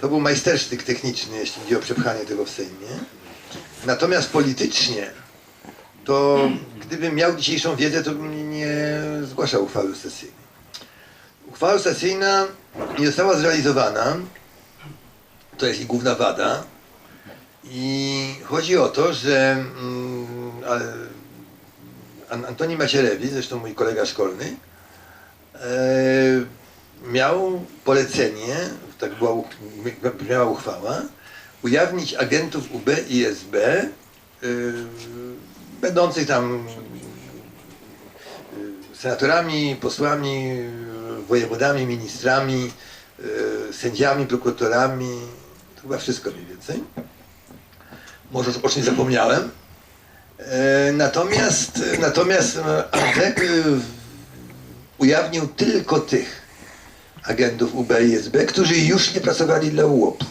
To był majstersztyk techniczny, jeśli chodzi o przepchanie tego w Sejmie. Natomiast politycznie, to gdybym miał dzisiejszą wiedzę, to bym nie zgłaszał uchwały sesyjnej. Uchwała sesyjna nie została zrealizowana. To jest jej główna wada. I chodzi o to, że mm, Antoni Macierewicz, zresztą mój kolega szkolny, e, miał polecenie, tak była, uchwała, ujawnić agentów UB i SB, y, będących tam y, senatorami, posłami, wojewodami, ministrami, y, sędziami, prokuratorami, to chyba wszystko mniej więcej. Może o czymś zapomniałem. E, Natomiast, natomiast e, Antek e, ujawnił tylko tych agentów UB i SB, którzy już nie pracowali dla UOP.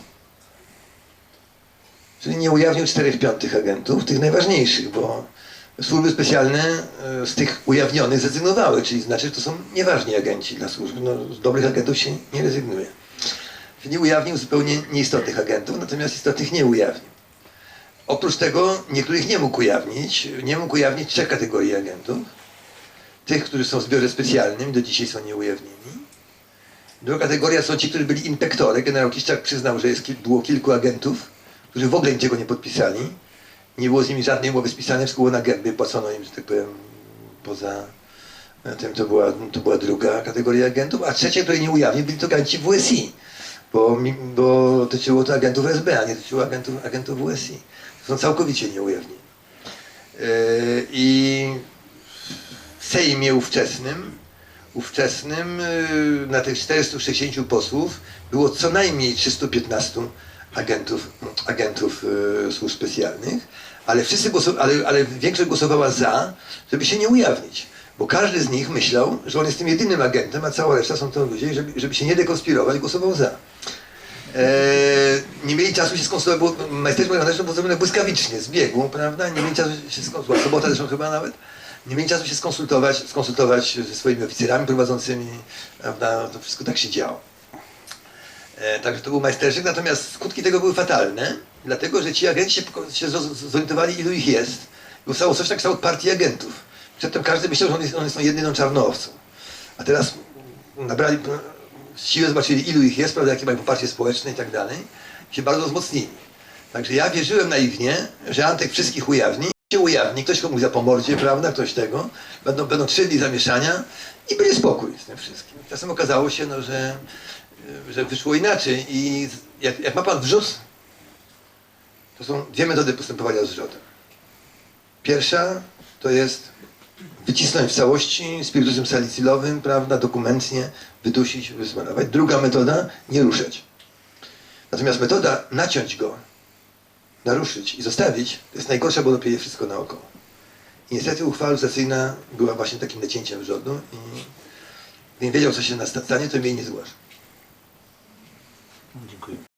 Czyli nie ujawnił czterech piątych agentów, tych najważniejszych, bo służby specjalne e, z tych ujawnionych zrezygnowały, czyli znaczy, że to są nieważni agenci dla służb. No, z dobrych agentów się nie rezygnuje. Czyli ujawnił zupełnie nieistotnych agentów, natomiast istotnych nie ujawnił. Oprócz tego niektórych nie mógł ujawnić. Nie mógł ujawnić trzech kategorii agentów. Tych, którzy są w zbiorze specjalnym, do dzisiaj są nieujawnieni. Druga kategoria są ci, którzy byli inspektory. Generał Kiszczak przyznał, że jest, było kilku agentów, którzy w ogóle niczego nie podpisali. Nie było z nimi żadnej umowy spisanej, wszystko było na gębie, płacono im, że tak powiem, poza tym to była, to była druga kategoria agentów, a trzecia, której nie ujawnił, byli to agenci WSI, bo, bo dotyczyło to agentów SB, a nie dotyczyło agentów, agentów WSI. Są całkowicie nieujawnieni. Yy, I w Sejmie ówczesnym, ówczesnym yy, na tych 460 posłów było co najmniej 315 agentów, agentów yy, służb specjalnych, ale wszyscy ale, ale większość głosowała za, żeby się nie ujawnić. Bo każdy z nich myślał, że on jest tym jedynym agentem, a cała reszta są to ludzie, żeby, żeby się nie dekonspirować, głosował za. Eee, nie mieli czasu się skonsultować, bo majsterstwo było zrobione błyskawicznie, z biegu, prawda? Nie mieli czasu się skonsultować, sobota zresztą chyba nawet. Nie mieli czasu się skonsultować, skonsultować ze swoimi oficerami prowadzącymi, prawda? To wszystko tak się działo. E, także to był majstersztyk, natomiast skutki tego były fatalne, dlatego że ci agenci się, zorientowali, ilu ich jest. I Powstało coś tak kształt partii agentów. Przedtem każdy myślał, że oni są jedyną czarnoowcą. A teraz nabrali, siłę zobaczyli, ilu ich jest, prawda, jakie mają poparcie społeczne i tak dalej. I się bardzo wzmocnili. Także ja wierzyłem naiwnie, że Antek wszystkich ujawni. Się ujawni, ktoś komuś za po mordzie, prawda, ktoś tego. Będą, będą trzydli zamieszania i będzie spokój z tym wszystkim. Czasem okazało się, no, że, że wyszło inaczej. I jak, jak ma pan wrzut, to są dwie metody postępowania z wrzotem. Pierwsza to jest wycisnąć w całości spirytusem salicylowym, prawda, dokumentnie, wydusić, wysmarować. Druga metoda, nie ruszać. Natomiast metoda naciąć go, naruszyć i zostawić, to jest najgorsza, bo dopiero wszystko naokoło. I niestety uchwała lustracyjna była właśnie takim nacięciem wrzodu i gdybym wiedział, co się na stanie, to mnie nie zgłaszał. Dziękuję.